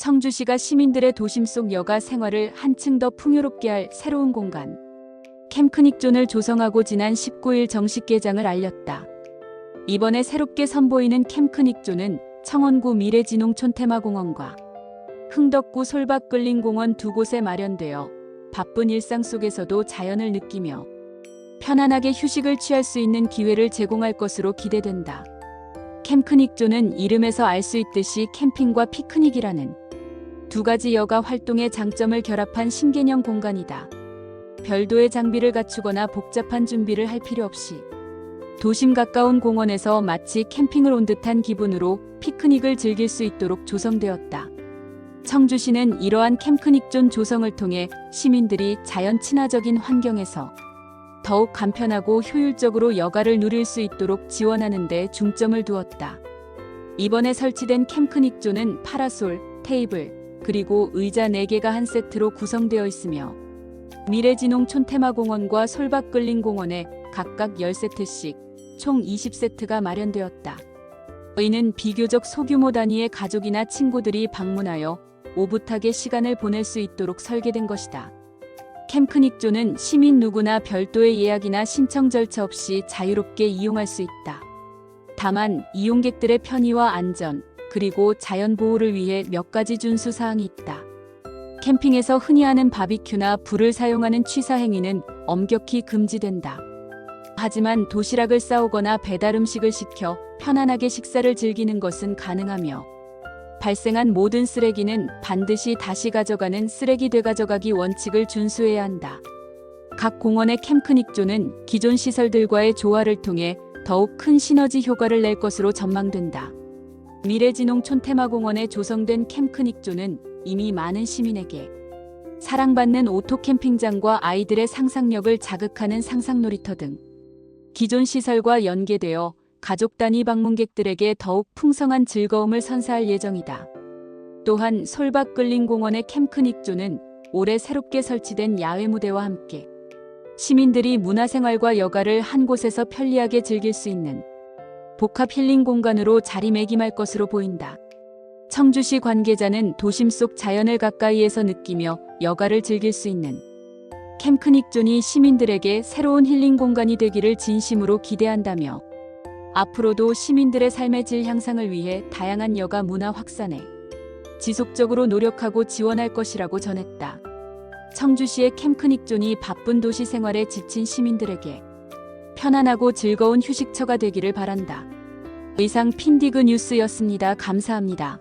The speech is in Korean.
청주시가 시민들의 도심 속 여가 생활을 한층 더 풍요롭게 할 새로운 공간. 캠크닉존을 조성하고 지난 19일 정식 개장을 알렸다. 이번에 새롭게 선보이는 캠크닉존은 청원구 미래진흥촌 테마공원과 흥덕구 솔밭끌린공원 두 곳에 마련되어 바쁜 일상 속에서도 자연을 느끼며 편안하게 휴식을 취할 수 있는 기회를 제공할 것으로 기대된다. 캠크닉존은 이름에서 알 수 있듯이 캠핑과 피크닉이라는 두 가지 여가 활동의 장점을 결합한 신개념 공간이다. 별도의 장비를 갖추거나 복잡한 준비를 할 필요 없이 도심 가까운 공원에서 마치 캠핑을 온 듯한 기분으로 피크닉을 즐길 수 있도록 조성되었다. 청주시는 이러한 캠크닉존 조성을 통해 시민들이 자연 친화적인 환경에서 더욱 간편하고 효율적으로 여가를 누릴 수 있도록 지원하는 데 중점을 두었다. 이번에 설치된 캠크닉존은 파라솔, 테이블, 그리고 의자 4개가 한 세트로 구성되어 있으며 미래진흥 촌 테마공원과 솔밭끌린공원에 각각 10세트씩 총 20세트가 마련되었다. 이는 비교적 소규모 단위의 가족이나 친구들이 방문하여 오붓하게 시간을 보낼 수 있도록 설계된 것이다. 캠크닉존은 시민 누구나 별도의 예약이나 신청 절차 없이 자유롭게 이용할 수 있다. 다만 이용객들의 편의와 안전, 그리고 자연 보호를 위해 몇 가지 준수 사항이 있다. 캠핑에서 흔히 하는 바비큐나 불을 사용하는 취사 행위는 엄격히 금지된다. 하지만 도시락을 싸오거나 배달 음식을 시켜 편안하게 식사를 즐기는 것은 가능하며 발생한 모든 쓰레기는 반드시 다시 가져가는 쓰레기 되가져가기 원칙을 준수해야 한다. 각 공원의 캠크닉존은 기존 시설들과의 조화를 통해 더욱 큰 시너지 효과를 낼 것으로 전망된다. 미래진흥촌 테마공원에 조성된 캠크닉존은 이미 많은 시민에게 사랑받는 오토 캠핑장과 아이들의 상상력을 자극하는 상상놀이터 등 기존 시설과 연계되어 가족 단위 방문객들에게 더욱 풍성한 즐거움을 선사할 예정이다. 또한 솔밭끌린공원의 캠크닉존은 올해 새롭게 설치된 야외 무대와 함께 시민들이 문화생활과 여가를 한 곳에서 편리하게 즐길 수 있는 복합 힐링 공간으로 자리매김할 것으로 보인다. 청주시 관계자는 도심 속 자연을 가까이에서 느끼며 여가를 즐길 수 있는 캠크닉존이 시민들에게 새로운 힐링 공간이 되기를 진심으로 기대한다며 앞으로도 시민들의 삶의 질 향상을 위해 다양한 여가 문화 확산에 지속적으로 노력하고 지원할 것이라고 전했다. 청주시의 캠크닉존이 바쁜 도시 생활에 지친 시민들에게 편안하고 즐거운 휴식처가 되기를 바란다. 이상 핀디그 뉴스였습니다. 감사합니다.